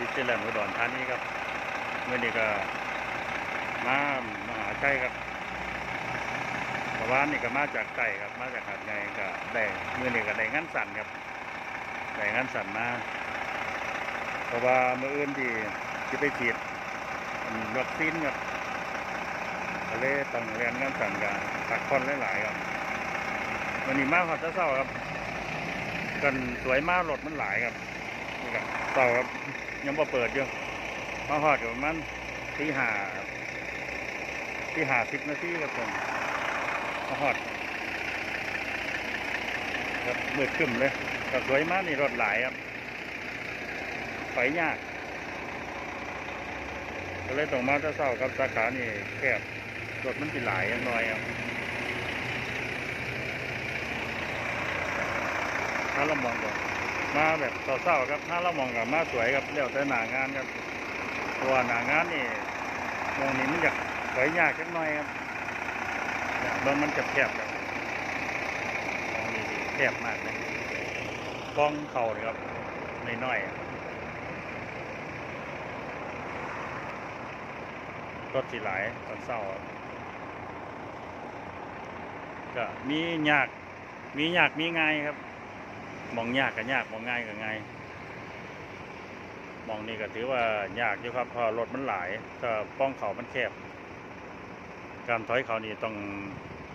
ดิสนีย์แลนด์อุดรธานีครับเมื่อนี้ก็มามหาชัยครับเมื่อวานนี่ก็มาจากไก่ครับมาจากหาดใหญ่ก็ได้เมื่อนี้ก็ได้งานสั่นครับได้งานสั่นมาเพราะว่าเมื่ออื่นที่ที่ไปฉีดวัคซีนครับก็เลต้องเรียนงานสั่นกันพักผ่อนหลายๆครับวันนี้มาหอดเช้าครับกันสวยมากรถมันหลายครับนี่ครับเต่าครับ ยังบ่เปิดอยู่มาหอดอยู่มันที่หาที่หาสิบนาทีครับผมมาหอดครับมืดขึ้นเลยก็สวยมากนี่รถหลายครับไปยากก็เลยต้องมาเช้าครับสาขานี่แคบรถมันสิหลายอย่างน้อยครับถ้าเรามองก่อน มาแบบเศร้าๆครับถ้าเรามองกับมาสวยครับเรียวแต่หนางานครับเพราะว่าหนางานนี่มองนี้มันอยากสวยยากจักหน่อยครับเนี่ยเบางมันจะแคบครับมองนี้แคบมากเลยกล้องเข่าเลยครับน้อยๆรถสีหลายตอนเศร้าก็มียากมียากมีง่ายครับ มองยากก็ยากมองง่ายก็ง่ายมองนี่ก็ถือว่ายากอยู่ครับเพราะรถมันหลายถ้าป้องเขามันแคบ การถอยเขานี่ต้อง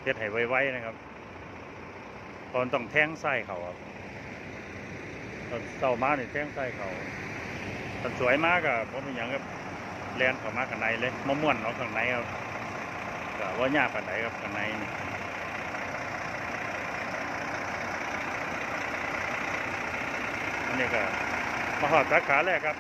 เฮ็ดให้ไวๆนะครับตอนต้องแทงไส้เขาครับตอนเศร้ามาเนี่แทงไส้เขาตอนสวยมากอะผมเป็นอย่างกับแลนเขามาข้างในเลยมะม่วนเอาข้างในครับก็ว่ายากปานไหนครับข้างในนี่ นี่ก็มาหอดสาขาแรกครับ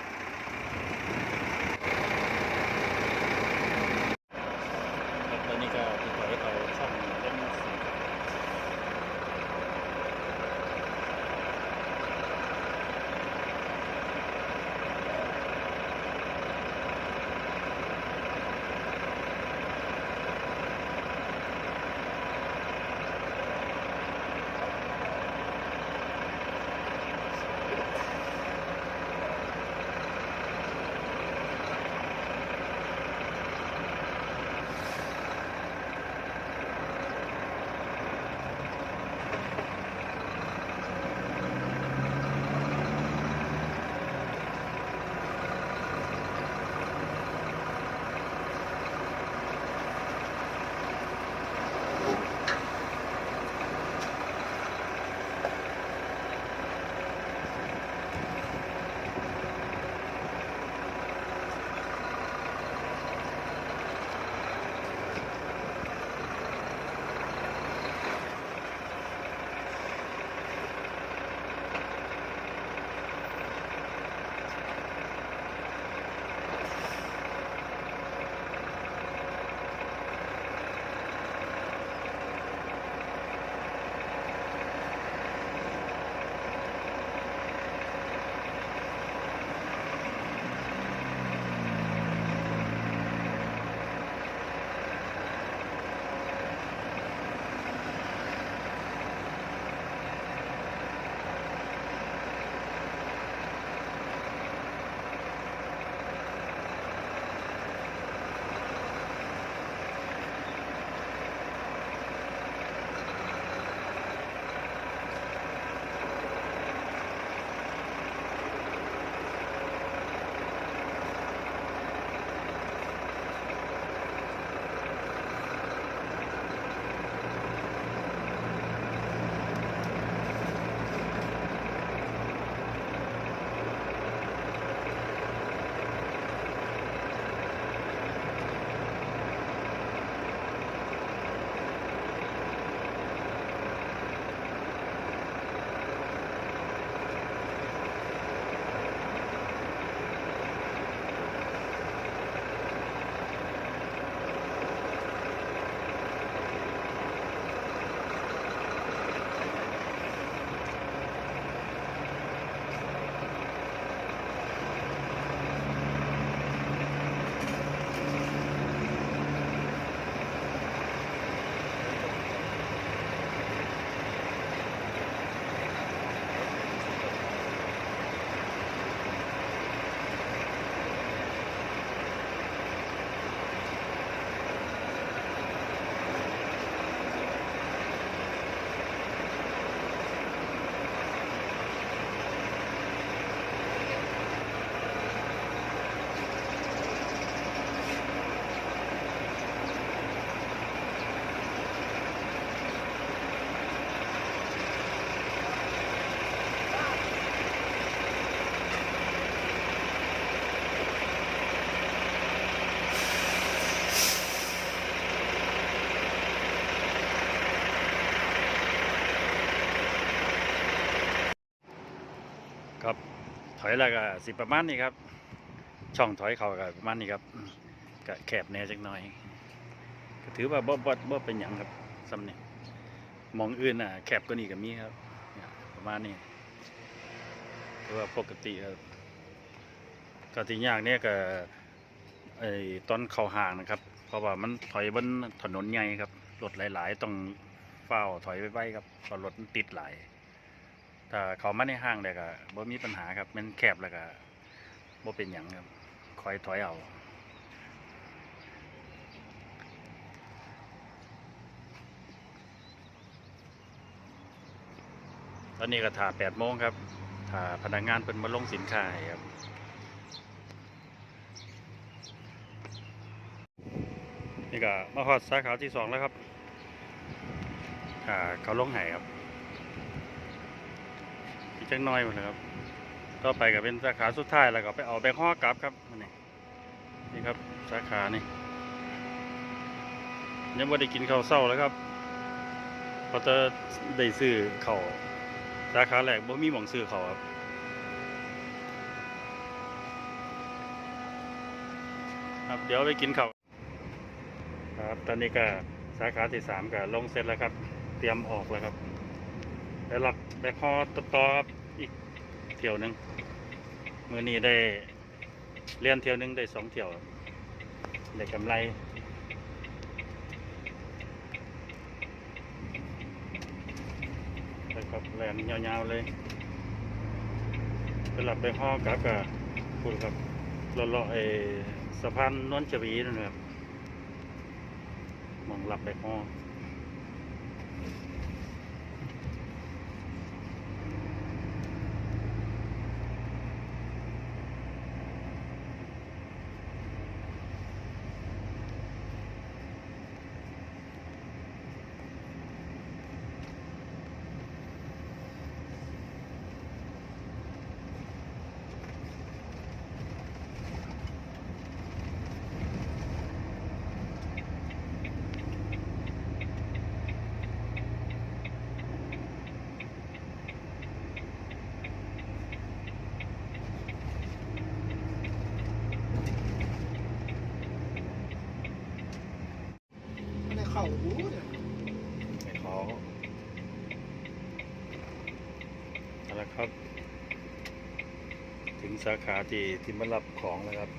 ถอยแล้วก็สิประมาณนี้ครับ ช่องถอยเข่าก็ประมาณนี้ครับก็แคบแน่จักหน่อยก็ถือว่าบ่บ่บ่เป็นหยังครับสำเนี่ยมองอื่นน่ะแคบกว่านี้ก็มีครับประมาณนี้ถือว่าปกติครับก็ที่ยากเนี่ยก็ไอ้ตอนเข้าห่างนะครับ เพราะว่ามันถอยบนถนนใหญ่ครับรถหลาย ๆ ต้องเฝ้าถอยไว้ๆครับเพราะรถมันติดหลาย ถ้าเขามาในห้างได้ก็บ่มีปัญหาครับมันแคบแล้วก็บ่เป็นหยังครับคอยถอยเอาตอนนี้ก็ถ่า8โมงครับถ่าพนักงานเพิ่นมาลงสินค้าครับ นี่ก็มาฮอดสาขาที่สองแล้วครับอ่าเขาลงไห้ครับ จักน้อยหมดเลยครับ ต่อไปก็เป็นสาขาสุดท้ายแล้วก็ไปเอาไปห่อกลับครับนี่นี่ครับสาขานี่ยังไม่ได้กินข้าวเศร้าแล้วครับเพอจะได้ซื้อข้าวสาขาแรกบ่มีหม่องซื้อข้าวครับครับเดี๋ยวไปกินข้าวครับ ตอนนี้ก็สาขาที่สามก็ลงเสร็จแล้วครับ เตรียมออกแล้วครับ ไปรับไปคอต่อต่อครับอีกเที่ยวหนึ่งมือนี้ได้เรียนเที่ยวหนึ่งได้สองเที่ยวได้กำไรไปครับแลนยาวๆเลยไปรับไปห่อกับกับพูดครับเลาะๆไอ้สะพานนวลชวีนั่นนะครับมองรับไปห่อ ในเข่าหูเนี่ย ไปขอ เอาละครับ ถึงสาขาที่ที่มารับของแล้วครับ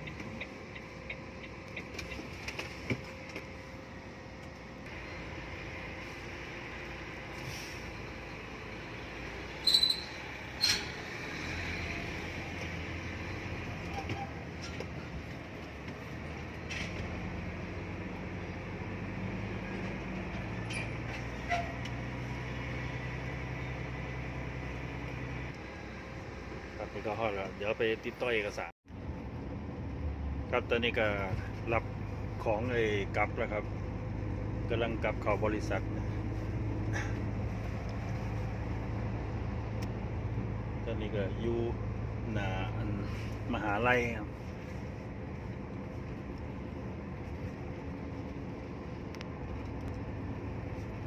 นี่ก็ฮอดแล้วเดี๋ยวไปติดต่อเอกสาร ครับตอนนี้ก็รับของไอ้กลับแล้วครับกำลังกลับเข้าบริษัทตอนนี้ก็อยู่หนาอันมหาลัยครับ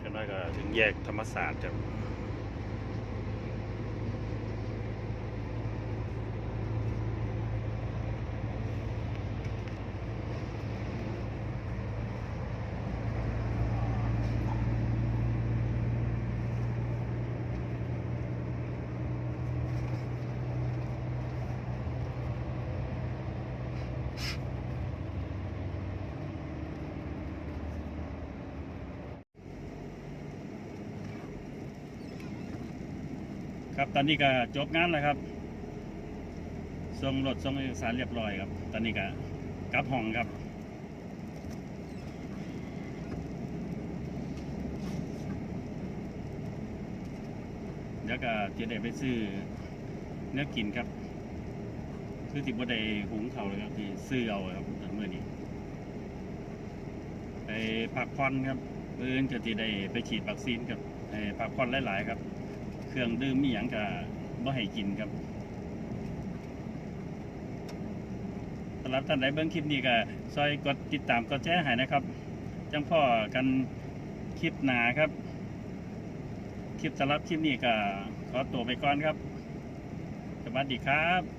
ก็น้อยก็ถึงแยกธรรมศาสตร์ครับ ครับตอนนี้ก็จบงานแล้วครับส่งรถส่งเอกสารเรียบร้อยครับ ตอนนี้ก็กลับห้องครับเดี๋ยวก็จะได้ไปซื้อเนื้อกินครับ คือที่บ่ได้หุงเขาเลยครับที่ซื้อเอาครับตอนเมื่อนี้ ไปพักผ่อนครับเพื่อนก็จะได้ไปฉีดวัคซีนกับไปพักผ่อนหลายๆครับ เครื่องดื่มมีหยังกับ่ให้กินครับสำหรับท่านใดเบิ่งคลิปนี้ก็ซอยกดติดตามกดแชร์ให้นะครับจังพ่อกันคลิปหนาครับ คลิปสำหรับคลิปนี้ก็ขอตัวไปก่อนครับ สวัสดีครับ